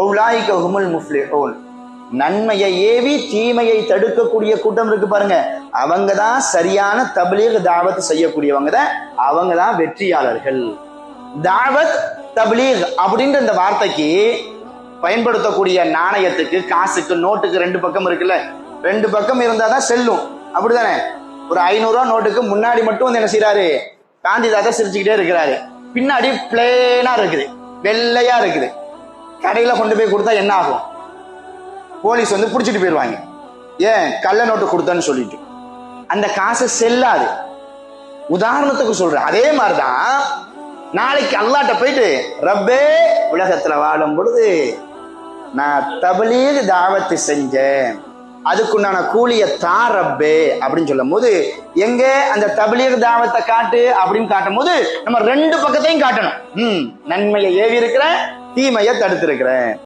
ஒவ்லாய்க ஹுமுல் முஃப்லிஹூன். நன்மையை ஏவி தீமையை தடுக்கக்கூடிய கூட்டம் இருக்கு பாருங்க. அவங்க தான் சரியான தபிலீக் தாவத் செய்யக்கூடியவங்க தான் அவங்க தான் வெற்றியாளர்கள். தாவத் தபிலீக் அப்படின்ற இந்த வார்த்தைக்கு பயன்படுத்தக்கூடிய நாணயத்துக்கு காசுக்கு நோட்டுக்கு ரெண்டு பக்கம் இருக்குல்ல. ரெண்டு பக்கம் இருந்தா தான் செல்லும். அப்படிதானே? ஒரு ஐநூறுவா நோட்டுக்கு முன்னாடி மட்டும் வந்து என்ன செய்யறாரு காந்தி தாத்தா சிரிச்சுக்கிட்டே இருக்கிறாரு. பின்னாடி பிளேனா இருக்குது. வெள்ளையா இருக்குது. கடையில் கொண்டு போய் கொடுத்தா என்ன ஆகும்? போலீஸ் வந்து பிடிச்சிட்டு போயிடுவாங்க. ஏன்? கள்ள நோட்டு கொடுத்தன்னு சொல்லிட்டு. அந்த காசு செல்லாது. உதாரணத்துக்கு சொல்றேன். அதே மாதிரிதான் நாளைக்கு அல்லாட்ட போயிட்டு ரப்பே உலகத்துல வாழும் பொழுது நான் தபலீக தாவத்து செஞ்சேன். அதுக்குண்டான கூலிய தா ரப்பே அப்படின்னு சொல்லும் போது எங்க அந்த தபலீக தாவத்தை காட்டு அப்படின்னு காட்டும் போது நம்ம ரெண்டு பக்கத்தையும் காட்டணும். ம் நன்மையை ஏவி இருக்கிறேன் தீமையை தடுத்திருக்கிறேன்.